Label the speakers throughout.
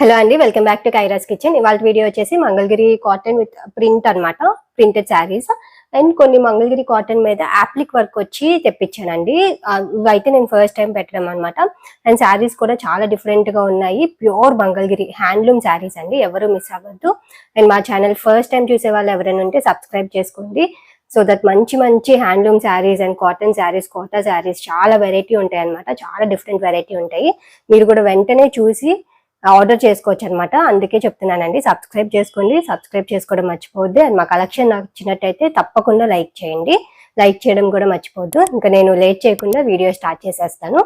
Speaker 1: Hello అండి welcome back to Kaira's kitchen ఇవాళ video వచ్చేసి మంగళగిరి కాటన్ విత్ ప్రింట్ అనమాట ప్రింటెడ్ శారీస్ అండ్ కొన్ని మంగళగిరి కాటన్ మీద యాప్లిక్ వర్క్ వచ్చి తెప్పించానండి. ఇవైతే నేను ఫస్ట్ టైం పెట్టడం అనమాట అండ్ శారీస్ కూడా చాలా డిఫరెంట్గా ఉన్నాయి. ప్యూర్ మంగళగిరి హ్యాండ్లూమ్ శారీస్ అండి ఎవరు మిస్ అవ్వద్దు. అండ్ మా ఛానల్ ఫస్ట్ టైం చూసే వాళ్ళు ఎవరైనా ఉంటే సబ్స్క్రైబ్ చేసుకోండి. సో దట్ మంచి మంచి handloom sarees and cotton sarees Kota sarees చాలా వెరైటీ ఉంటాయి అనమాట చాలా డిఫరెంట్ వెరైటీ ఉంటాయి. మీరు కూడా వెంటనే చూసి ఆర్డర్ చేసుకోవచ్చు అనమాట అందుకే చెప్తున్నానండి. సబ్స్క్రైబ్ చేసుకోండి. సబ్స్క్రైబ్ చేసుకోవడం మర్చిపోవద్దు. అండ్ మా కలెక్షన్ నచ్చినట్టయితే తప్పకుండా లైక్ చేయండి. లైక్ చేయడం కూడా మర్చిపోవద్దు. ఇంకా నేను లేట్ చేయకుండా వీడియో స్టార్ట్ చేసేస్తాను.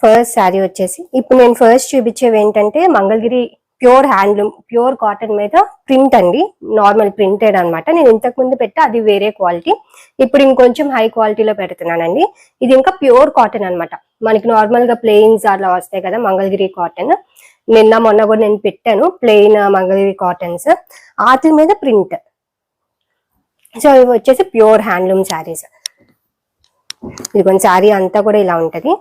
Speaker 1: ఫస్ట్ శారీ వచ్చేసి ఇప్పుడు నేను ఫస్ట్ చూపించేవి ఏంటంటే Mangalagiri pure handloom pure cotton మీద ప్రింట్ అండి. నార్మల్ ప్రింటెడ్ అనమాట నేను ఇంతకు ముందు పెట్టా అది వేరే క్వాలిటీ. ఇప్పుడు ఇంకొంచెం హై క్వాలిటీలో పెడుతున్నానండి. ఇది ఇంకా ప్యూర్ కాటన్ అనమాట మనకి నార్మల్గా ప్లెయిన్స్ అలా వస్తాయి కదా మంగళగిరి కాటన్. నిన్న మొన్న కూడా నేను పెట్టాను ప్లెయిన్ మంగళగిరి కాటన్స్. వాటి మీద ప్రింట్. సో ఇవి వచ్చేసి ప్యూర్ హ్యాండ్లూమ్ శారీస్. ఇది కొంచెం శారీ అంతా కూడా ఇలా ఉంటది.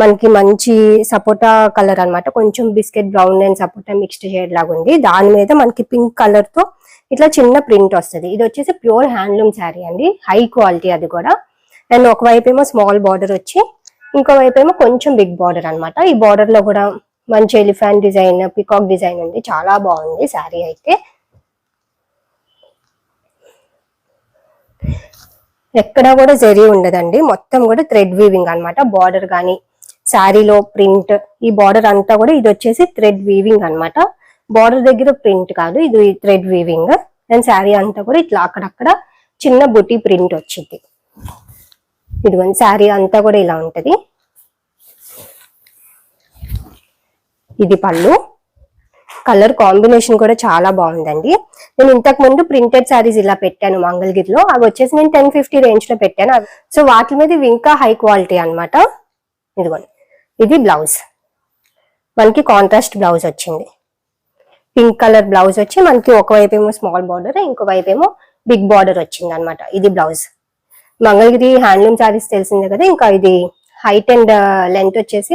Speaker 1: మనకి మంచి సపోటా కలర్ అనమాట కొంచెం biscuit brown and sapota mixed shade లాగా ఉంది. దాని మీద మనకి పింక్ కలర్తో ఇట్లా చిన్న ప్రింట్ వస్తుంది. ఇది వచ్చేసి ప్యూర్ హ్యాండ్లూమ్ శారీ అండి. హై క్వాలిటీ అది కూడా. అండ్ ఒకవైపు ఏమో స్మాల్ బార్డర్ వచ్చి ఇంకో వైపు ఏమో కొంచెం బిగ్ బార్డర్ అనమాట ఈ బార్డర్లో కూడా మంచి ఎలిఫెంట్ డిజైన్ పికాక్ డిజైన్ ఉంది. చాలా బాగుంది శారీ అయితే. ఎక్కడ కూడా జరీ ఉండదండి. మొత్తం కూడా థ్రెడ్ వీవింగ్ అనమాట బార్డర్ కానీ శారీలో ప్రింట్ ఈ బార్డర్ అంతా కూడా ఇది వచ్చేసి థ్రెడ్ వీవింగ్ అన్నమాట. బార్డర్ దగ్గర ప్రింట్ కాదు ఇది థ్రెడ్ వీవింగ్. అండ్ శారీ అంతా కూడా ఇట్లా అక్కడక్కడ చిన్న బుటీ ప్రింట్ వచ్చింది. ఇదిగోండి శారీ అంతా కూడా ఇలా ఉంటది. ఇది పళ్ళు. కలర్ కాంబినేషన్ కూడా చాలా బాగుందండి. నేను ఇంతకు ముందు ప్రింటెడ్ శారీస్ ఇలా పెట్టాను మంగళగిరిలో. అవి వచ్చేసి నేను టెన్ ఫిఫ్టీ రేంజ్లో పెట్టాను. సో వాటి మీద ఇవి ఇంకా హై క్వాలిటీ అనమాట ఇదిగోండి ఇది బ్లౌజ్. మనకి కాంట్రాస్ట్ బ్లౌజ్ వచ్చింది. పింక్ కలర్ బ్లౌజ్ వచ్చి మనకి ఒకవైపు ఏమో స్మాల్ బార్డర్ ఇంకో వైపు ఏమో బిగ్ బార్డర్ వచ్చింది అనమాట ఇది బ్లౌజ్. మంగళగిరి హ్యాండ్లూమ్ శారీస్ తెలిసిందే కదా ఇంకా ఇది హైట్ అండ్ లెంత్ వచ్చేసి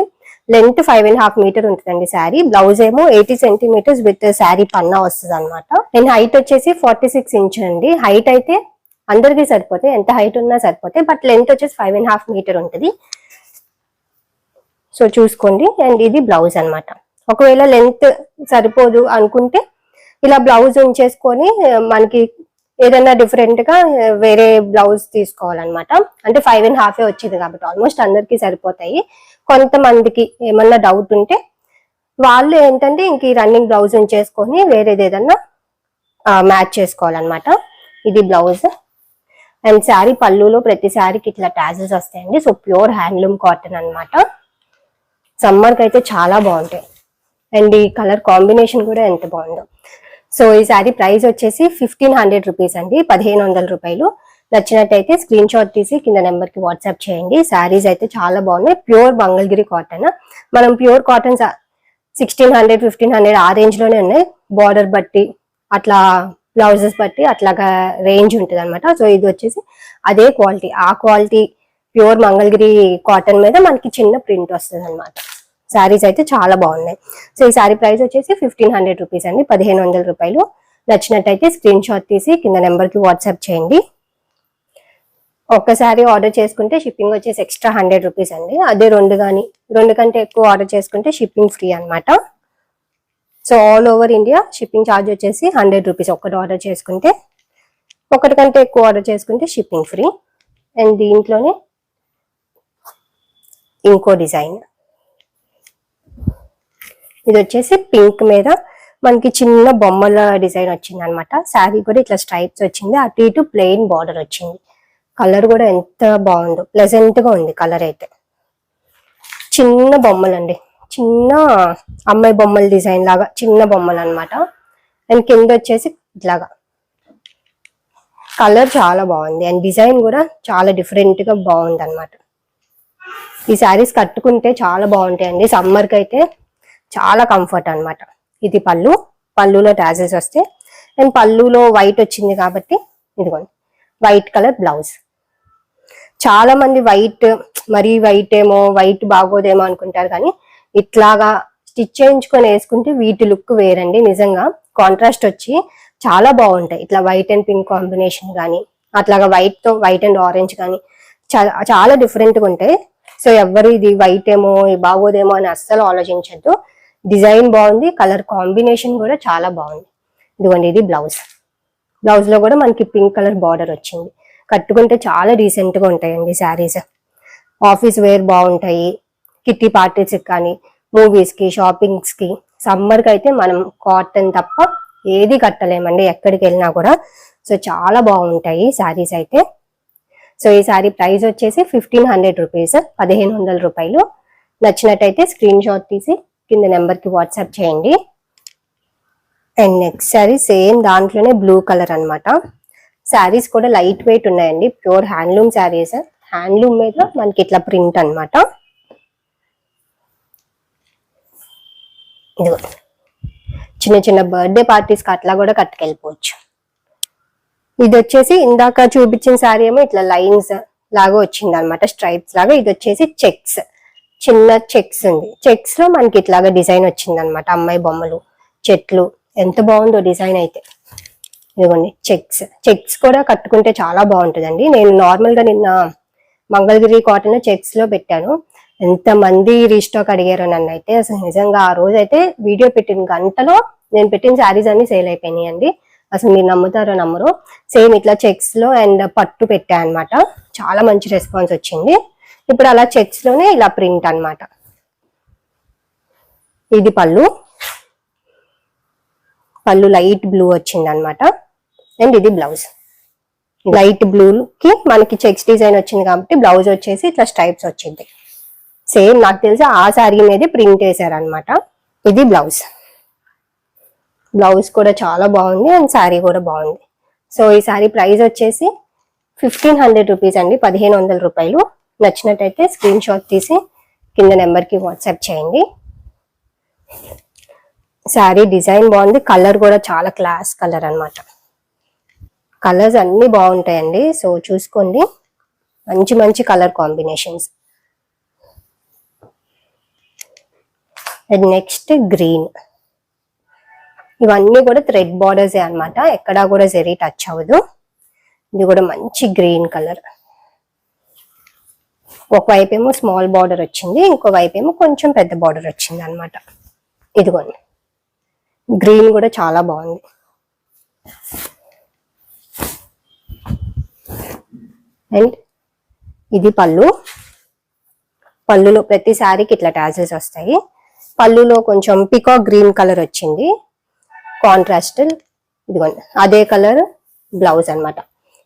Speaker 1: length five and half metre ఉంటుందండి శారీ బ్లౌజ్ ఏమో ఎయిటీ సెంటీమీటర్స్ విత్ శారీ పన్నా వస్తుంది అనమాట అండ్ హైట్ వచ్చేసి ఫార్టీ సిక్స్ ఇంచ్ అండి. హైట్ అయితే అందరికీ సరిపోతే ఎంత హైట్ ఉన్నా సరిపోతే బట్ లెంత్ వచ్చేసి ఫైవ్ అండ్ హాఫ్ మీటర్ ఉంటుంది. సో చూసుకోండి. అండ్ ఇది బ్లౌజ్ అనమాట ఒకవేళ లెంత్ సరిపోదు అనుకుంటే ఇలా బ్లౌజ్ ఉంచేసుకొని మనకి ఏదైనా డిఫరెంట్గా వేరే బ్లౌజ్ తీసుకోవాలన్నమాట. అంటే ఫైవ్ అండ్ హాఫ్ వచ్చింది కాబట్టి ఆల్మోస్ట్ అందరికి సరిపోతాయి. కొంతమందికి ఏమన్నా డౌట్ ఉంటే వాళ్ళు ఏంటంటే ఇంక ఈ రన్నింగ్ బ్లౌజ్ ఉంచేసుకొని వేరేది ఏదన్నా మ్యాచ్ చేసుకోవాలన్నమాట. ఇది బ్లౌజ్. అండ్ శారీ పళ్ళులో ప్రతి శారీకి ఇట్లా ట్యాజెస్ వస్తాయండి. సో ప్యూర్ హ్యాండ్లూమ్ కాటన్ అనమాట సమ్మర్కి అయితే చాలా బాగుంటాయి. అండ్ ఈ కలర్ కాంబినేషన్ కూడా ఎంత బాగుందో. సో ఈ శారీ ప్రైస్ వచ్చేసి ఫిఫ్టీన్ హండ్రెడ్ రూపీస్ అండి. పదిహేను వందల రూపాయలు. నచ్చినట్టయితే స్క్రీన్ షాట్ తీసి కింద నెంబర్కి వాట్సాప్ చేయండి. శారీస్ అయితే చాలా బాగున్నాయి. Pure Mangalagiri cotton. మనం pure cotton sixteen hundred fifteen hundred ఆ రేంజ్లోనే ఉన్నాయి. బార్డర్ బట్టి అట్లా బ్లౌజెస్ బట్టి అట్లాగా రేంజ్ ఉంటుంది అనమాట సో ఇది వచ్చేసి అదే క్వాలిటీ. ఆ క్వాలిటీ ప్యూర్ మంగళగిరి కాటన్ మీద మనకి చిన్న ప్రింట్ వస్తుంది అనమాట శారీస్ అయితే చాలా బాగున్నాయి. సో ఈ శారీ ప్రైస్ వచ్చేసి ఫిఫ్టీన్ హండ్రెడ్ రూపీస్ అండి. పదిహేను వందల రూపాయలు. నచ్చినట్టయితే స్క్రీన్ షాట్ తీసి కింద నెంబర్కి వాట్సాప్ చేయండి. ఒక్కసారి ఆర్డర్ చేసుకుంటే షిప్పింగ్ వచ్చేసి ఎక్స్ట్రా హండ్రెడ్ రూపీస్ అండి. అదే రెండు కానీ రెండు కంటే ఎక్కువ ఆర్డర్ చేసుకుంటే షిప్పింగ్ ఫ్రీ అనమాట so all over India shipping charge వచ్చేసి హండ్రెడ్ రూపీస్ ఒకటి ఆర్డర్ చేసుకుంటే. ఒకటి కంటే ఎక్కువ ఆర్డర్ చేసుకుంటే షిప్పింగ్ ఫ్రీ. అండ్ దీంట్లోనే ఇంకో డిజైన్. ఇది వచ్చేసి పింక్ మీద మనకి చిన్న బొమ్మల డిజైన్ వచ్చింది అనమాట శారీ కూడా ఇట్లా స్ట్రైప్స్ వచ్చింది. అటు ఇటు ప్లెయిన్ బార్డర్ వచ్చింది. కలర్ కూడా ఎంత బాగుందో ప్లెజెంట్గా ఉంది కలర్ అయితే. చిన్న బొమ్మలండి. చిన్న అమ్మాయి బొమ్మల డిజైన్ లాగా చిన్న బొమ్మలు అనమాట అండ్ కింద వచ్చేసి ఇట్లాగా. కలర్ చాలా బాగుంది. అండ్ డిజైన్ కూడా చాలా డిఫరెంట్గా బాగుంది అనమాట ఈ శారీస్ కట్టుకుంటే చాలా బాగుంటాయండి. సమ్మర్కి అయితే చాలా కంఫర్ట్ అన్నమాట. ఇది పళ్ళు. పళ్ళులో ట్యాజెస్ వస్తే అండ్ పళ్ళులో వైట్ వచ్చింది కాబట్టి ఇదిగోండి. వైట్ కలర్ బ్లౌజ్ చాలా మంది వైట్ మరీ వైట్ ఏమో వైట్ బాగోదేమో అనుకుంటారు కానీ ఇట్లాగా స్టిచ్ చేయించుకొని వేసుకుంటే వీటి లుక్ వేరండి. నిజంగా కాంట్రాస్ట్ వచ్చి చాలా బాగుంటాయి. ఇట్లా వైట్ అండ్ పింక్ కాంబినేషన్ కానీ అట్లాగా వైట్తో వైట్ అండ్ ఆరెంజ్ కానీ చాలా చాలా ఉంటాయి. సో ఎవరు ఇది వైట్ ఏమో ఇది బాగోదేమో అని అస్సలు ఆలోచించద్దు. డిజైన్ బాగుంది కలర్ కాంబినేషన్ కూడా చాలా బాగుంది. ఇదిగోండి ఇది బ్లౌజ్. బ్లౌజ్లో కూడా మనకి పింక్ కలర్ బార్డర్ వచ్చింది. కట్టుకుంటే చాలా రీసెంట్గా ఉంటాయండి శారీస్. ఆఫీస్ వేర్ బాగుంటాయి కిట్టి పార్టీస్ కానీ మూవీస్కి షాపింగ్స్కి సమ్మర్కి అయితే మనం కాటన్ తప్ప ఏది కట్టలేమండి ఎక్కడికి వెళ్ళినా కూడా. సో చాలా బాగుంటాయి శారీస్ అయితే. సో ఈ శారీ ప్రైస్ వచ్చేసి ఫిఫ్టీన్ హండ్రెడ్ రూపీస్ పదిహేను వందల రూపాయలు. నచ్చినట్టయితే స్క్రీన్ షాట్ తీసి కింద నెంబర్కి వాట్సాప్ చేయండి. అండ్ నెక్స్ట్ శారీ సేమ్ దాంట్లోనే బ్లూ కలర్ అన్నమాట. శారీస్ కూడా లైట్ వెయిట్ ఉన్నాయండి. Pure handloom sarees. హ్యాండ్లూమ్ మీద మనకి ఇట్లా ప్రింట్ అన్నమాట. ఇదిగో. చిన్న చిన్న బర్త్డే పార్టీస్కి అట్లా కూడా కట్టుకెళ్ళిపోవచ్చు. ఇది వచ్చేసి ఇందాక చూపించిన శారీ ఏమో ఇట్లా లైన్స్ లాగా వచ్చింది అనమాట స్ట్రైప్స్ లాగా. ఇది వచ్చేసి చెక్స్. చిన్న చెక్స్ ఉంది. చెక్స్లో మనకి ఇట్లాగా డిజైన్ వచ్చింది అనమాట అమ్మాయి బొమ్మలు చెట్లు. ఎంత బాగుందో డిజైన్ అయితే. ఇదిగోండి చెక్స్. చెక్స్ కూడా కట్టుకుంటే చాలా బాగుంటుందండి. నేను నార్మల్గా నిన్న మంగళగిరి కాటన్ చెక్స్లో పెట్టాను. ఎంత మంది రీస్టాక్ అడిగారు నన్ను అయితే అసలు నిజంగా ఆ రోజు అయితే వీడియో పెట్టిన గంటలో నేను పెట్టిన శారీస్ అన్ని సేల్ అయిపోయినాయి అండి అసలు మీరు నమ్ముతారో నమ్మరు. సేమ్ ఇట్లా చెక్స్లో అండ్ పట్టు పెట్టా అనమాట. చాలా మంచి రెస్పాన్స్ వచ్చింది. ఇప్పుడు అలా చెక్స్లోనే ఇలా ప్రింట్ అనమాట ఇది పళ్ళు. పళ్ళు లైట్ బ్లూ వచ్చింది అనమాట అండ్ ఇది బ్లౌజ్ లైట్ బ్లూకి మనకి చెక్స్ డిజైన్ వచ్చింది కాబట్టి బ్లౌజ్ వచ్చేసి ఇట్లా స్ట్రైప్స్ వచ్చింది. సేమ్ నాకు తెలిసి ఆ శారీ మీదే ప్రింట్ వేసారనమాట ఇది బ్లౌజ్ బ్లౌజ్ కూడా చాలా బాగుంది అండ్ శారీ కూడా బాగుంది. సో ఈ శారీ ప్రైస్ వచ్చేసి ఫిఫ్టీన్ హండ్రెడ్ రూపీస్ అండి పదిహేను వందల రూపాయలు. నచ్చినట్టయితే స్క్రీన్ షాట్ తీసి కింద నెంబర్కి వాట్సాప్ చేయండి. శారీ డిజైన్ బాగుంది. కలర్ కూడా చాలా క్లాస్ కలర్ అన్నమాట. కలర్స్ అన్నీ బాగుంటాయండి. సో చూసుకోండి. మంచి మంచి కలర్ కాంబినేషన్స్. Next green. ఇవన్నీ కూడా థ్రెడ్ బార్డర్సే అనమాట ఎక్కడా కూడా జరీ టచ్ అవ్వదు. ఇది కూడా మంచి గ్రీన్ కలర్. ఒకవైపు ఏమో స్మాల్ బార్డర్ వచ్చింది ఇంకో వైపు ఏమో కొంచెం పెద్ద బార్డర్ వచ్చింది అనమాట ఇదిగోండి. గ్రీన్ కూడా చాలా బాగుంది. అండ్ ఇది పళ్ళు. పళ్ళులో ప్రతి శారీకి ఇట్లా ట్యాజెస్ వస్తాయి. పళ్ళులో కొంచెం పికాక్ గ్రీన్ కలర్ వచ్చింది. కాంట్రాస్ట్ ఇదిగోండి. అదే కలర్ బ్లౌజ్ అన్నమాట.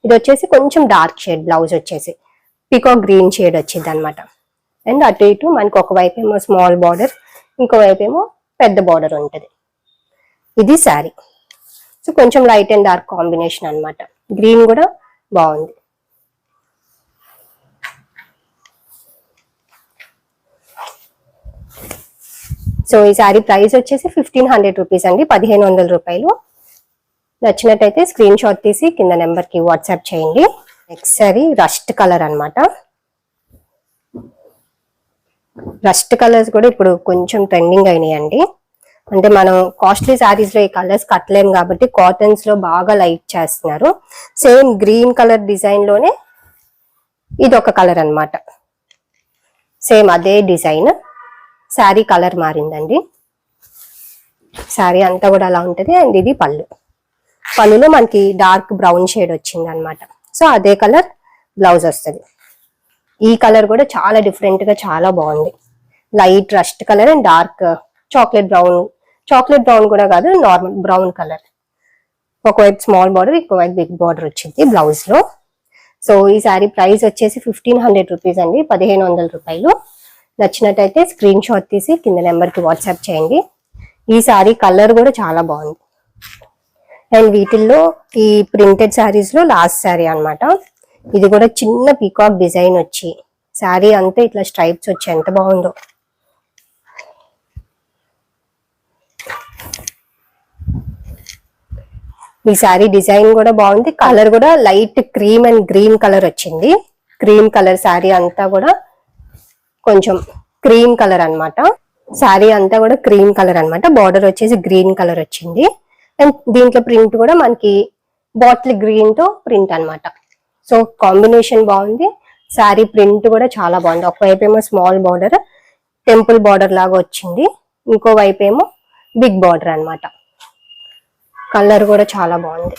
Speaker 1: ఇది వచ్చేసి కొంచెం డార్క్ షేడ్ బ్లౌజ్ వచ్చేసి. పికాక్ గ్రీన్ షేడ్ వచ్చింది అనమాట అండ్ అటు ఇటు మనకు ఒకవైపు ఏమో స్మాల్ బార్డర్ ఇంకోవైపు ఏమో పెద్ద బార్డర్ ఉంటుంది. ఇది శారీ సో కొంచెం లైట్ అండ్ డార్క్ కాంబినేషన్ అన్నమాట. గ్రీన్ కూడా బాగుంది. సో ఈ శారీ ప్రైస్ వచ్చేసి ఫిఫ్టీన్ హండ్రెడ్ రూపీస్ అండి. పదిహేను వందల రూపాయలు. నచ్చినట్టయితే స్క్రీన్ షాట్ తీసి కింద నెంబర్కి వాట్సాప్ చేయండి. నెక్స్ట్ సారీ రస్ట్ కలర్ అనమాట రస్ట్ కలర్స్ కూడా ఇప్పుడు కొంచెం ట్రెండింగ్ అయినాయండి. అంటే మనం కాస్ట్లీ శారీస్లో ఈ కలర్స్ కట్టలేం కాబట్టి కాటన్స్లో బాగా లైట్ చేస్తున్నారు. సేమ్ గ్రీన్ కలర్ డిజైన్లోనే ఇది ఒక కలర్ అనమాట సేమ్ అదే డిజైన్ శారీ కలర్ మారిందండి. శారీ అంతా కూడా అలా ఉంటది. అండ్ ఇది పళ్ళు. పళ్ళులో మనకి డార్క్ బ్రౌన్ షేడ్ వచ్చింది అనమాట సో అదే కలర్ బ్లౌజ్ వస్తుంది. ఈ కలర్ కూడా చాలా డిఫరెంట్గా చాలా బాగుంది. Light rust colour and dark chocolate brown chocolate brown కూడా కాదు నార్మల్ బ్రౌన్ కలర్. ఒకవైపు స్మాల్ బార్డర్ ఇంకోవైపు బిగ్ బార్డర్ వచ్చింది బ్లౌజ్లో. సో ఈ శారీ ప్రైస్ వచ్చేసి ఫిఫ్టీన్ హండ్రెడ్ రూపీస్ అండి పదిహేను వందల రూపాయలు. నచ్చినట్టయితే స్క్రీన్ షాట్ తీసి కింద నెంబర్కి వాట్సాప్ చేయండి. ఈ శారీ కలర్ కూడా చాలా బాగుంది. అండ్ వీటిల్లో ఈ ప్రింటెడ్ శారీస్లో లాస్ట్ శారీ అనమాట ఇది కూడా చిన్న పీకాక్ డిజైన్ వచ్చి శారీ అంతా ఇట్లా స్ట్రైప్స్ వచ్చి ఎంత బాగుందో. ఈ శారీ డిజైన్ కూడా బాగుంది. కలర్ కూడా light cream and green colour వచ్చింది. క్రీమ్ కలర్ శారీ అంతా కూడా కొంచెం క్రీమ్ కలర్ అనమాట శారీ అంతా కూడా క్రీమ్ కలర్ అనమాట బార్డర్ వచ్చేసి గ్రీన్ కలర్ వచ్చింది. అండ్ దీంట్లో ప్రింట్ కూడా మనకి బాటిల్ గ్రీన్తో ప్రింట్ అనమాట సో కాంబినేషన్ బాగుంది. శారీ ప్రింట్ కూడా చాలా బాగుంది. ఒకవైపు ఏమో స్మాల్ బార్డర్ టెంపుల్ బార్డర్ లాగా వచ్చింది. ఇంకో వైపు ఏమో బిగ్ బార్డర్ అన్నమాట. కలర్ కూడా చాలా బాగుంది.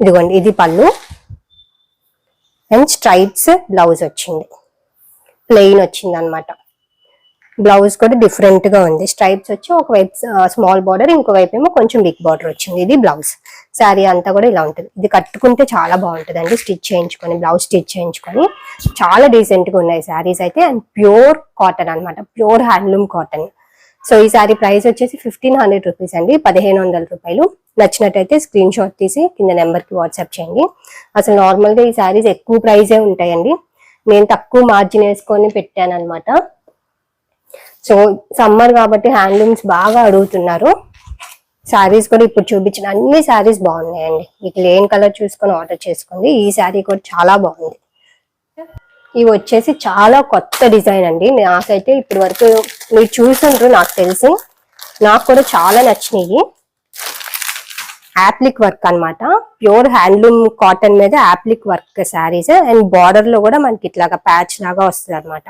Speaker 1: ఇదిగోండి ఇది పళ్ళు. అండ్ స్ట్రైట్స్ బ్లౌజ్ వచ్చింది. ప్లెయిన్ వచ్చింది అనమాట బ్లౌజ్ కూడా డిఫరెంట్గా ఉంది. స్ట్రైప్స్ వచ్చి ఒక వైపు స్మాల్ బార్డర్ ఇంకో వైపు ఏమో కొంచెం బిగ్ బార్డర్ వచ్చింది. ఇది బ్లౌజ్ శారీ అంతా కూడా ఇలా ఉంటుంది. ఇది కట్టుకుంటే చాలా బాగుంటుంది అండి స్టిచ్ చేయించుకొని బ్లౌజ్ స్టిచ్ చేయించుకొని. చాలా డీసెంట్గా ఉన్నాయి శారీస్ అయితే. అండ్ ప్యూర్ కాటన్ అన్నమాట. ప్యూర్ హ్యాండ్లూమ్ కాటన్ సో ఈ సారీ ప్రైస్ వచ్చేసి ఫిఫ్టీన్ హండ్రెడ్ రూపీస్ అండి. పదిహేను వందల రూపాయలు. నచ్చినట్టయితే స్క్రీన్ షాట్ తీసి కింద నెంబర్కి వాట్సాప్ చేయండి. అసలు నార్మల్గా ఈ సారీస్ ఎక్కువ ప్రైజే ఉంటాయండి. నేను తక్కువ మార్జిన్ వేసుకొని పెట్టాను అనమాట సో సమ్మర్ కాబట్టి హ్యాండ్లూమ్స్ బాగా అడుగుతున్నారు. శారీస్ కూడా ఇప్పుడు చూపించిన అన్ని శారీస్ బాగున్నాయండి. మీకు లేని కలర్ చూసుకొని ఆర్డర్ చేసుకోండి. ఈ శారీ కూడా చాలా బాగుంది. ఇవి వచ్చేసి చాలా కొత్త డిజైన్ అండి. నాకైతే ఇప్పటి వరకు మీరు చూసుంటారు నాకు తెలిసి. నాకు కూడా చాలా నచ్చినాయి. యాప్లిక్ వర్క్ అన్నమాట. ప్యూర్ హ్యాండ్లూమ్ కాటన్ మీద యాప్లిక్ వర్క్ శారీస్ అండ్ బార్డర్లో కూడా మనకి ఇట్లాగా ప్యాచ్ లాగా వస్తుంది అనమాట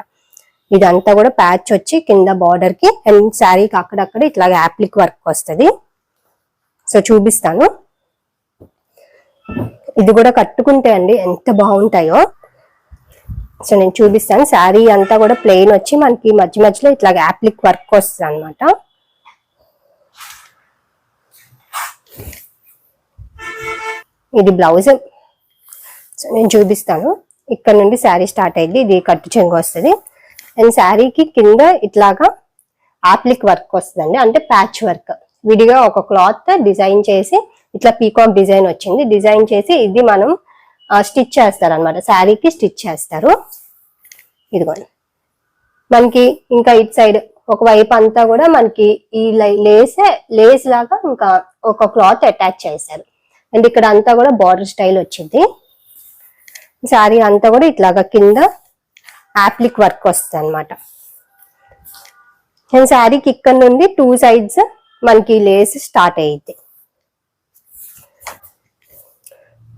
Speaker 1: ఇదంతా కూడా ప్యాచ్ వచ్చి కింద బార్డర్కి అండ్ శారీకి అక్కడక్కడ ఇట్లా యాప్లిక్ వర్క్ వస్తుంది. సో చూపిస్తాను. ఇది కూడా కట్టుకుంటే అండి ఎంత బాగుంటాయో. సో నేను చూపిస్తాను. శారీ అంతా కూడా ప్లెయిన్ వచ్చి మనకి మధ్య మధ్యలో ఇట్లా యాప్లిక్ వర్క్ వస్తుంది అనమాట ఇది బ్లౌజ్ సో నేను చూపిస్తాను. ఇక్కడ నుండి శారీ స్టార్ట్ అయింది. ఇది కట్టు చెంగు వస్తుంది. అండ్ శారీకి కింద ఇట్లాగా ఆప్లిక్ వర్క్ వస్తుందండి. అంటే ప్యాచ్ వర్క్. విడిగా ఒక క్లాత్ డిజైన్ చేసి ఇట్లా పీకాక్ డిజైన్ వచ్చింది. డిజైన్ చేసి ఇది మనం స్టిచ్ చేస్తారు అనమాట శారీకి స్టిచ్ చేస్తారు. ఇదిగోండి. మనకి ఇంకా ఇటు సైడ్ ఒక వైపు అంతా కూడా మనకి ఈ లేస్ లేస్ లాగా ఇంకా ఒక క్లాత్ అటాచ్ చేశారు. అండ్ ఇక్కడ అంతా కూడా బార్డర్ స్టైల్ వచ్చింది. శారీ అంతా కూడా ఇట్లాగా కింద యాప్లిక్ వర్క్ వస్తుంది అనమాట అండ్ శారీకి ఇక్కడ నుండి టూ సైడ్స్ మనకి లేస్ స్టార్ట్ అయ్యింది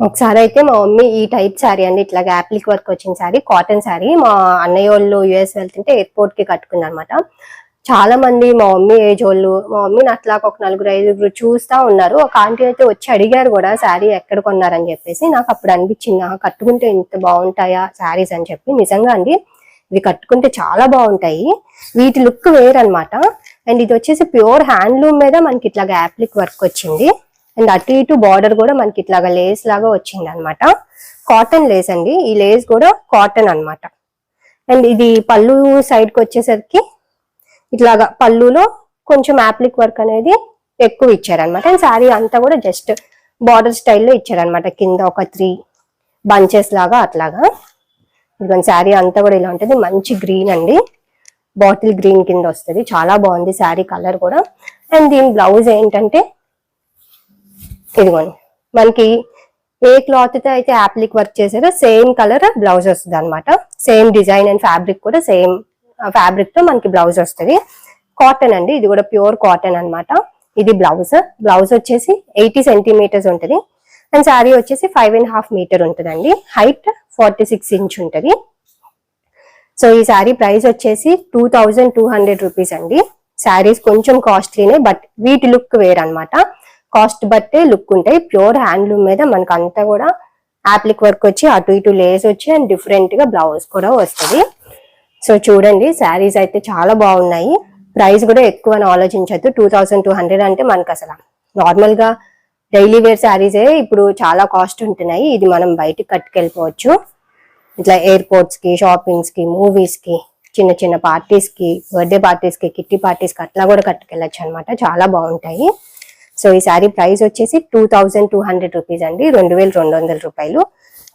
Speaker 1: ఒకసారి అయితే మా మమ్మీ ఈ టైప్ శారీ అండి ఇట్లా యాప్లిక్ వర్క్ వచ్చిన శారీ కాటన్ శారీ మా అన్నయ్య వాళ్ళు యుఎస్ వెళ్తుంటే ఎయిర్పోర్ట్కి కట్టుకుంది అనమాట చాలా మంది మా మమ్మీ ఏజ్ వాళ్ళు మా మమ్మీని అట్లా ఒక నలుగురు ఐదుగురు చూస్తా ఉన్నారు. ఒక ఆంటీ అయితే వచ్చి అడిగారు కూడా శారీ ఎక్కడ కొన్నారని చెప్పేసి నాకు అప్పుడు అనిపించింది కట్టుకుంటే ఇంత బాగుంటాయా శారీస్? అని చెప్పి. నిజంగా అండి ఇవి కట్టుకుంటే చాలా బాగుంటాయి. వీటి లుక్ వేరనమాట అండ్ ఇది వచ్చేసి ప్యూర్ హ్యాండ్లూమ్ మీద మనకి ఇట్లాగా యాప్లిక్ వర్క్ వచ్చింది. అండ్ అటు ఇటు బార్డర్ కూడా మనకి ఇట్లాగా లేస్ లాగా వచ్చింది అనమాట కాటన్ లేస్ అండి. ఈ లేస్ కూడా కాటన్ అన్నమాట. అండ్ ఇది పళ్ళు సైడ్కి వచ్చేసరికి ఇట్లాగా పళ్ళులో కొంచెం యాప్లిక్ వర్క్ అనేది ఎక్కువ ఇచ్చారనమాట అండ్ శారీ అంతా కూడా జస్ట్ బార్డర్ స్టైల్లో ఇచ్చారనమాట కింద ఒక త్రీ బంచెస్ లాగా అట్లాగా. ఇదిగోండి శారీ అంతా కూడా ఇలా ఉంటుంది. మంచి గ్రీన్ అండి. బాటిల్ గ్రీన్ కింద వస్తుంది. చాలా బాగుంది శారీ కలర్ కూడా. అండ్ దీని బ్లౌజ్ ఏంటంటే ఇదిగోండి మనకి ఏ క్లాత్తో అయితే యాప్లిక్ వర్క్ చేసారో సేమ్ కలర్ బ్లౌజ్ వస్తుంది అనమాట సేమ్ డిజైన్ అండ్ ఫ్యాబ్రిక్ కూడా సేమ్ ఫ్యాబ్రిక్తో మనకి బ్లౌజ్ వస్తుంది. కాటన్ అండి ఇది కూడా ప్యూర్ కాటన్ అన్నమాట. ఇది బ్లౌజ్ బ్లౌజ్ వచ్చేసి ఎయిటీ సెంటీమీటర్స్ ఉంటుంది. అండ్ శారీ వచ్చేసి ఫైవ్ అండ్ హాఫ్ మీటర్ ఉంటుందండి. హైట్ ఫార్టీ సిక్స్ ఇంచ్ ఉంటుంది. సో ఈ శారీ ప్రైస్ వచ్చేసి two thousand two hundred rupees అండి. శారీస్ కొంచెం కాస్ట్లీనే బట్ వీటి లుక్ వేరనమాట కాస్ట్ బట్టే లుక్ ఉంటాయి. ప్యూర్ హ్యాండ్లూమ్ మీద మనకు అంతా కూడా యాప్లిక్ వర్క్ వచ్చి అటు ఇటు లేస్ వచ్చి అండ్ డిఫరెంట్గా బ్లౌజ్ కూడా వస్తుంది. సో చూడండి శారీస్ అయితే చాలా బాగున్నాయి. ప్రైస్ కూడా ఎక్కువ అని ఆలోచించద్దు. టూ థౌసండ్ టూ హండ్రెడ్ అంటే మనకు అసలు నార్మల్గా డైలీ వేర్ శారీసే ఇప్పుడు చాలా కాస్ట్ ఉంటున్నాయి. ఇది మనం బయటకు కట్టుకెళ్ళిపోవచ్చు. ఇట్లా ఎయిర్పోర్ట్స్కి షాపింగ్స్కి మూవీస్కి చిన్న చిన్న పార్టీస్కి బర్త్డే పార్టీస్కి కిట్టి పార్టీస్కి అట్లా కూడా కట్టుకెళ్ళచ్చు అనమాట చాలా బాగుంటాయి. సో ఈ శారీ ప్రైస్ వచ్చేసి two thousand two hundred rupees అండి. రెండు వేల రెండు వందల రూపాయలు.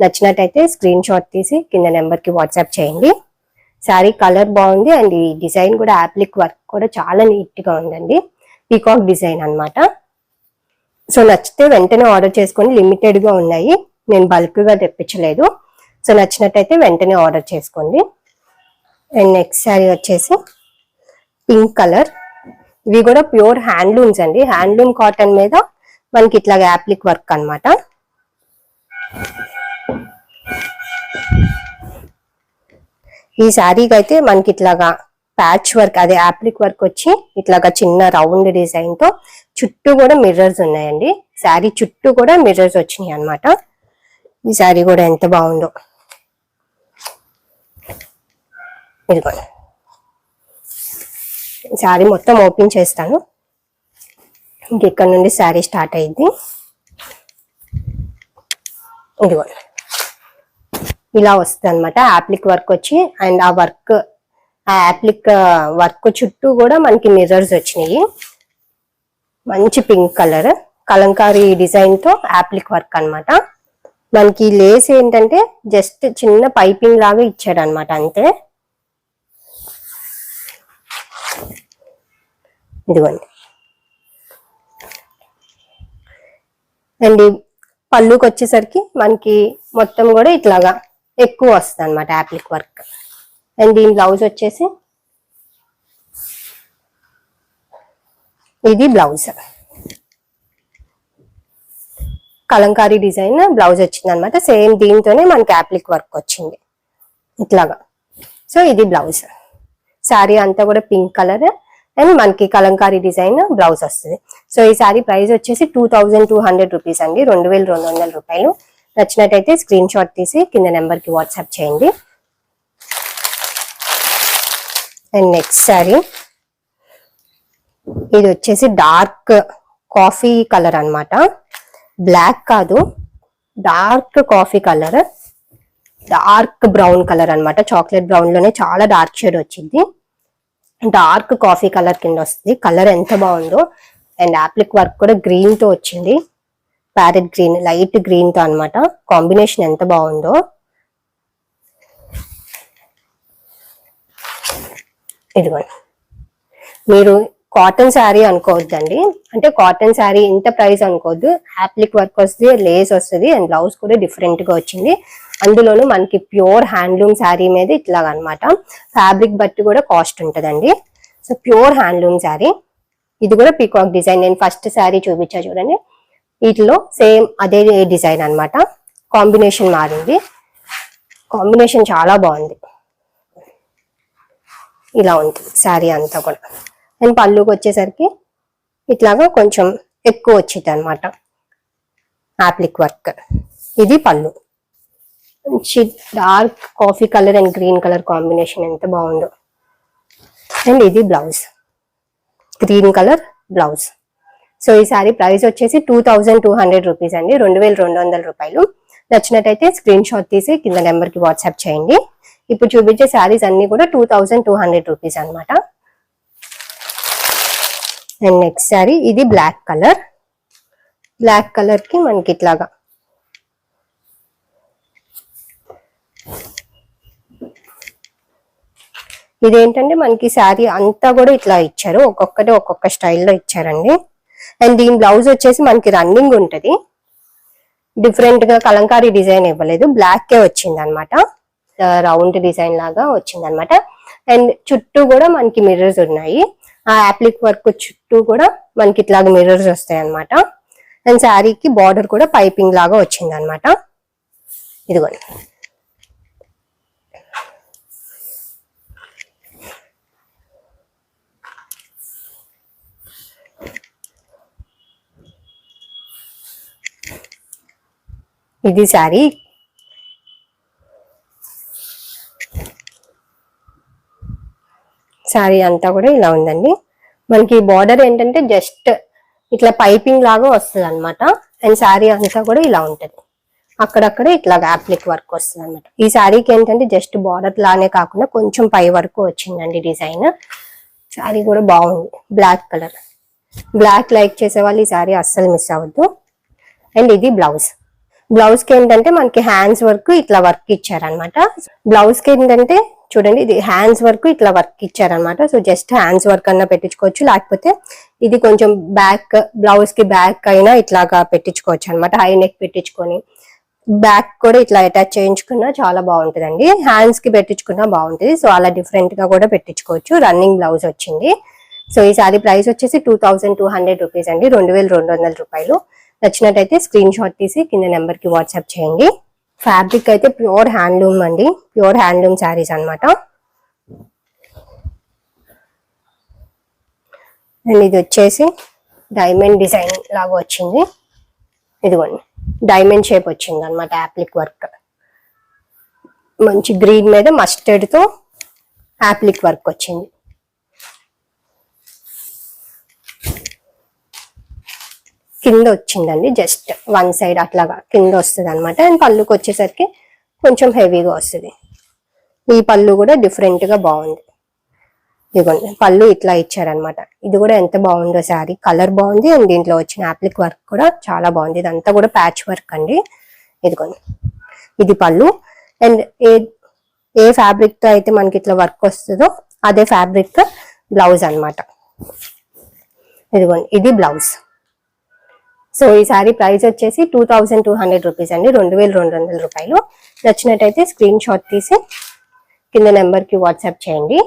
Speaker 1: నచ్చినట్టయితే స్క్రీన్ షాట్ తీసి కింద నెంబర్కి వాట్సాప్ చేయండి. శారీ కలర్ బాగుంది అండ్ ఈ డిజైన్ కూడా యాప్లిక్ వర్క్ కూడా చాలా నీట్గా ఉందండి. పీకాక్ డిజైన్ అన్నమాట. సో నచ్చితే వెంటనే ఆర్డర్ చేసుకొని లిమిటెడ్గా ఉన్నాయి. నేను బల్క్గా తెప్పించలేదు. సో నచ్చినట్టయితే వెంటనే ఆర్డర్ చేసుకోండి. అండ్ నెక్స్ట్ శారీ వచ్చేసి పింక్ కలర్ ఇవి కూడా ప్యూర్ హ్యాండ్లూమ్స్ అండి. హ్యాండ్లూమ్ కాటన్ మీద మనకి ఇట్లా యాప్లిక్ వర్క్ అన్నమాట. ఈ శారీకి అయితే మనకి ఇట్లాగా ప్యాచ్ వర్క్ అదే యాప్లిక్ వర్క్ వచ్చి ఇట్లాగా చిన్న రౌండ్ డిజైన్తో చుట్టూ కూడా మిర్రర్స్ ఉన్నాయండి. శారీ చుట్టూ కూడా మిర్రర్స్ వచ్చినాయి అనమాట ఈ శారీ కూడా ఎంత బాగుందో. ఇదిగోండి. శారీ మొత్తం ఓపెన్ చేస్తాను. ఇంకెక్కడ నుండి శారీ స్టార్ట్ అయింది ఇదిగోండి. ఇలా వస్తుంది అనమాట యాప్లిక్ వర్క్ వచ్చి అండ్ ఆ వర్క్ ఆ యాప్లిక్ వర్క్ చుట్టూ కూడా మనకి మిర్రర్స్ వచ్చినాయి. మంచి పింక్ కలర్ కలంకారీ డిజైన్తో యాప్లిక్ వర్క్ అనమాట మనకి లేస్ ఏంటంటే జస్ట్ చిన్న పైపింగ్ లాగా ఇచ్చాడు అనమాట అంతే. ఇదిగోండి. అండ్ పళ్ళుకి వచ్చేసరికి మనకి మొత్తం కూడా ఇట్లాగా ఎక్కువ వస్తుంది అనమాట యాప్లిక్ వర్క్. అండ్ దీని బ్లౌజ్ వచ్చేసి ఇది బ్లౌజ్. కలంకారీ డిజైన్ బ్లౌజ్ వచ్చింది అనమాట సేమ్ దీంతోనే మనకి యాప్లిక్ వర్క్ వచ్చింది. ఇట్లాగా. సో ఇది బ్లౌజ్. శారీ అంతా కూడా పింక్ కలర్ అండ్ మనకి కలంకారీ డిజైన్ బ్లౌజ్ వస్తుంది. సో ఈ శారీ ప్రైస్ వచ్చేసి two thousand two hundred rupees అండి. రెండు వేల రెండు వందల రూపాయలు. నచ్చినట్టయితే స్క్రీన్ షాట్ తీసి కింద నెంబర్కి వాట్సాప్ చేయండి. అండ్ నెక్స్ట్ శారీ ఇది వచ్చేసి డార్క్ కాఫీ కలర్ అన్నమాట. బ్లాక్ కాదు dark coffee colour dark brown colour అన్నమాట. చాక్లెట్ బ్రౌన్లోనే చాలా డార్క్ షేడ్ వచ్చింది. డార్క్ కాఫీ కలర్ కింద వస్తుంది. కలర్ ఎంత బాగుందో. అండ్ యాప్లిక్ వర్క్ కూడా గ్రీన్తో వచ్చింది. ప్యారెట్ గ్రీన్ లైట్ గ్రీన్తో అనమాట కాంబినేషన్ ఎంత బాగుందో. ఇదిగోండి. మీరు కాటన్ శారీ అనుకోవద్దండి. అంటే కాటన్ శారీ ఇంత ప్రైస్ అనుకోవద్దు. హ్యాప్లిక్ వర్క్ వస్తుంది లేస్ వస్తుంది అండ్ బ్లౌజ్ కూడా డిఫరెంట్గా వచ్చింది. అందులోనూ మనకి ప్యూర్ హ్యాండ్లూమ్ శారీ మీద ఇట్లాగనమాట. ఫ్యాబ్రిక్ బట్టి కూడా కాస్ట్ ఉంటుందండి. So pure handloom sari. ఇది కూడా పీకాక్ డిజైన్ నేను ఫస్ట్ శారీ చూపించా చూడండి. వీటిలో సేమ్ అదే డిజైన్ అనమాట కాంబినేషన్ మారింది. కాంబినేషన్ చాలా బాగుంది. ఇలా ఉంటుంది శారీ అంతా కూడా. అండ్ పళ్ళుకి వచ్చేసరికి ఇట్లాగా కొంచెం ఎక్కువ వచ్చింది అనమాట యాప్లిక్ వర్క్. ఇది పళ్ళు. మంచి dark coffee colour and green colour combination ఎంత బాగుందో. అండ్ ఇది blouse. Green colour blouse. So ఈ సారీ ప్రైస్ వచ్చేసి two thousand two hundred rupees అండి. రెండు వేల రెండు వందల రూపాయలు. నచ్చినట్టయితే స్క్రీన్ షాట్ తీసి కింద నెంబర్కి వాట్సాప్ చేయండి. ఇప్పుడు చూపించే శారీస్ అన్ని కూడా two thousand two hundred rupees అనమాట అండ్ నెక్స్ట్ శారీ ఇది బ్లాక్ కలర్ బ్లాక్ కలర్కి మనకి ఇట్లాగా. ఇదేంటంటే మనకి శారీ అంతా కూడా ఇట్లా ఇచ్చారు. ఒక్కొక్కటి ఒక్కొక్క స్టైల్లో ఇచ్చారండి. అండ్ దీని బ్లౌజ్ వచ్చేసి మనకి రన్నింగ్ ఉంటుంది. డిఫరెంట్గా కలంకారీ డిజైన్ ఇవ్వలేదు. బ్లాక్ కే వచ్చింది అనమాట రౌండ్ డిజైన్ లాగా వచ్చింది అనమాట అండ్ చుట్టూ కూడా మనకి మిర్రర్స్ ఉన్నాయి. ఆ యాప్లిక్ వర్క్ చుట్టూ కూడా మనకి ఇట్లాగ మిర్రర్స్ వస్తాయి అనమాట అండ్ శారీకి బార్డర్ కూడా పైపింగ్ లాగా వచ్చింది అనమాట ఇదిగోండి. ఇది శారీ. శారీ అంతా కూడా ఇలా ఉందండి. మనకి బార్డర్ ఏంటంటే జస్ట్ ఇట్లా పైపింగ్ లాగా వస్తుంది అనమాట అండ్ శారీ అంతా కూడా ఇలా ఉంటుంది. అక్కడక్కడ ఇట్లా యాప్లిక్ వర్క్ వస్తుంది అనమాట ఈ శారీకి ఏంటంటే జస్ట్ బార్డర్ లానే కాకుండా కొంచెం పై వరకు వచ్చిందండి డిజైన్. శారీ కూడా బాగుంది. Black colour. బ్లాక్ లైక్ చేసే వాళ్ళు ఈ శారీ అస్సలు మిస్ అవ్వద్దు. అండ్ ఇది బ్లౌజ్. బ్లౌజ్కి ఏంటంటే మనకి హ్యాండ్స్ వర్క్ ఇట్లా వర్క్ ఇచ్చారనమాట బ్లౌజ్కి ఏంటంటే చూడండి ఇది హ్యాండ్స్ వర్క్ ఇట్లా వర్క్ ఇచ్చారనమాట సో జస్ట్ హ్యాండ్స్ వర్క్ అన్నా పెట్టించుకోవచ్చు. లేకపోతే ఇది కొంచెం బ్యాక్ బ్లౌజ్కి బ్యాక్ అయినా ఇట్లాగా పెట్టించుకోవచ్చు అనమాట హై నెక్ పెట్టించుకొని. బ్యాక్ కూడా ఇట్లా అటాచ్ చేయించుకున్నా చాలా బాగుంటుందండి. హ్యాండ్స్కి పెట్టించుకున్నా బాగుంటుంది. సో అలా డిఫరెంట్గా కూడా పెట్టించుకోవచ్చు. రన్నింగ్ బ్లౌజ్ వచ్చింది. సో ఈ సారీ ప్రైస్ వచ్చేసి two thousand two hundred rupees అండి. రెండు వేల రెండు వందల రూపాయలు. నచ్చినట్టయితే స్క్రీన్ షాట్ తీసి కింద నెంబర్కి వాట్సాప్ చేయండి. ఫ్యాబ్రిక్ అయితే ప్యూర్ హ్యాండ్లూమ్ అండి. ప్యూర్ హ్యాండ్లూమ్ శారీస్ అనమాట అండ్ ఇది వచ్చేసి డైమండ్ డిజైన్ లాగా వచ్చింది. ఇదిగోండి. డైమండ్ షేప్ వచ్చింది అనమాట యాప్లిక్ వర్క్ మంచి గ్రీన్ మీద మస్టర్డ్తో యాప్లిక్ వర్క్ వచ్చింది. కింద వచ్చిందండి జస్ట్ వన్ సైడ్ అట్లాగా కింద వస్తుంది అనమాట అండ్ పళ్ళుకి వచ్చేసరికి కొంచెం హెవీగా వస్తుంది. ఈ పళ్ళు కూడా డిఫరెంట్గా బాగుంది. ఇదిగోండి పళ్ళు ఇట్లా ఇచ్చారనమాట ఇది కూడా ఎంత బాగుందో శారీ. కలర్ బాగుంది అండ్ దీంట్లో వచ్చిన యాప్లిక్ వర్క్ కూడా చాలా బాగుంది. ఇదంతా కూడా ప్యాచ్ వర్క్ అండి. ఇదిగోండి ఇది పళ్ళు. అండ్ ఏ ఏ ఫ్యాబ్రిక్తో అయితే మనకి ఇట్లా వర్క్ వస్తుందో అదే ఫ్యాబ్రిక్ బ్లౌజ్ అనమాట ఇదిగోండి ఇది బ్లౌజ్. సో ఈ సారీ ప్రైస్ వచ్చేసి two thousand two hundred rupees అండి. రెండు వేల రెండు వందల రూపాయలు. నచ్చినట్టయితే స్క్రీన్ షాట్ తీసి కింద నెంబర్కి వాట్సాప్ చేయండి.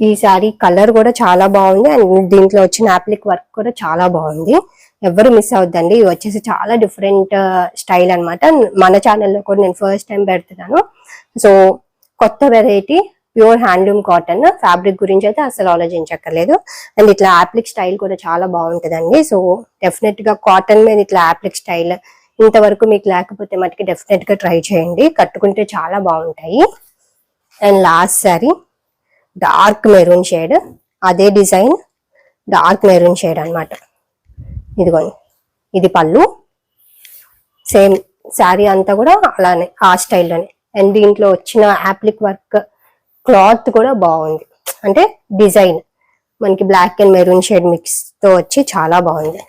Speaker 1: ఈ సారీ కలర్ కూడా చాలా బాగుంది. అండ్ దీంట్లో వచ్చిన యాప్లిక్ వర్క్ కూడా చాలా బాగుంది. ఎవరు మిస్ అవద్దండి ఇవి వచ్చేసి చాలా డిఫరెంట్ స్టైల్ అనమాట మన ఛానల్లో కూడా నేను ఫస్ట్ టైం పెడుతున్నాను. సో కొత్త variety pure handloom cotton fabric గురించి అయితే అసలు ఆలోచించక్కర్లేదు. అండ్ ఇట్లా యాప్లిక్ స్టైల్ కూడా చాలా బాగుంటుందండి. సో డెఫినెట్గా కాటన్ మీద ఇట్లా యాప్లిక్ స్టైల్ ఇంతవరకు మీకు లేకపోతే మటుకి డెఫినెట్గా ట్రై చేయండి. కట్టుకుంటే చాలా బాగుంటాయి. And last sari dark maroon shade. అదే డిజైన్ డార్క్ మెరూన్ షేడ్ అనమాట ఇదిగోండి ఇది పళ్ళు. సేమ్ శారీ అంతా కూడా అలానే ఆ స్టైల్లోనే. అండ్ దీంట్లో వచ్చిన యాప్లిక్ వర్క్ క్లాత్ కూడా బాగుంది. అంటే డిజైన్. మనకి బ్లాక్ అండ్ మెరూన్ షేడ్ మిక్స్తో వచ్చి చాలా బాగుంది.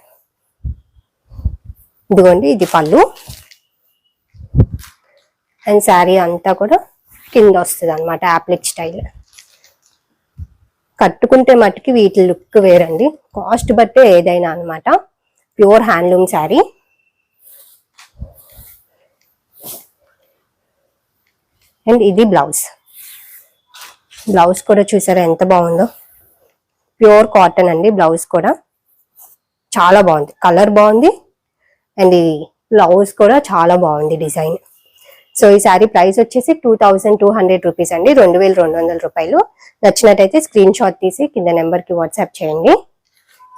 Speaker 1: ఇదిగోండి ఇది పళ్ళు. అండ్ శారీ అంతా కూడా కింద వస్తుంది అనమాట యాప్లిక్ స్టైల్. కట్టుకుంటే మట్టుకి వీటి లుక్ వేరండి. కాస్ట్ బట్టే ఏదైనా అనమాట ప్యూర్ హ్యాండ్లూమ్ శారీ. అండ్ ఇది బ్లౌజ్. బ్లౌజ్ కూడా చూసారా ఎంత బాగుందో? ప్యూర్ కాటన్ అండి బ్లౌజ్ కూడా. చాలా బాగుంది. కలర్ బాగుంది. అండ్ ఈ బ్లౌజ్ కూడా చాలా బాగుంది డిజైన్. సో ఈ సారీ ప్రైస్ వచ్చేసి two thousand two hundred rupees అండి. రెండు వేల రెండు వందల రూపాయలు. నచ్చినట్టయితే స్క్రీన్ షాట్ తీసి కింద నెంబర్కి వాట్సాప్ చేయండి.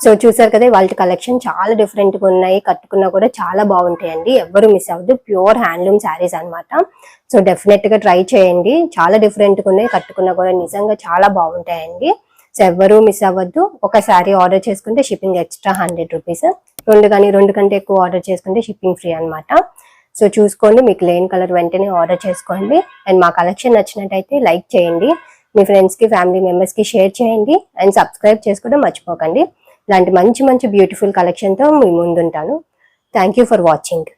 Speaker 1: సో చూసారు కదా వాళ్ళ కలెక్షన్ చాలా డిఫరెంట్గా ఉన్నాయి. కట్టుకున్నా కూడా చాలా బాగుంటాయండి. ఎవరు మిస్ అవ్వద్దు. ప్యూర్ హ్యాండ్లూమ్ శారీస్ అన్నమాట. సో డెఫినెట్గా ట్రై చేయండి. చాలా డిఫరెంట్గా ఉన్నాయి. కట్టుకున్నా కూడా నిజంగా చాలా బాగుంటాయండి. సో ఎవరు మిస్ అవ్వద్దు. ఒక శారీ ఆర్డర్ చేసుకుంటే షిప్పింగ్ ఎక్స్ట్రా హండ్రెడ్ రూపీస్ రెండు కానీ రెండు కంటే ఎక్కువ ఆర్డర్ చేసుకుంటే షిప్పింగ్ ఫ్రీ అనమాట సో చూసుకోండి. మీకు లేని కలర్ వెంటనే ఆర్డర్ చేసుకోండి. అండ్ మా కలెక్షన్ నచ్చినట్టయితే లైక్ చేయండి. మీ ఫ్రెండ్స్కి ఫ్యామిలీ మెంబర్స్కి షేర్ చేయండి. అండ్ సబ్స్క్రైబ్ చేసుకోవడం మర్చిపోకండి. ఇలాంటి మంచి మంచి బ్యూటిఫుల్ కలెక్షన్తో మీ ముందుంటాను. Thank you for watching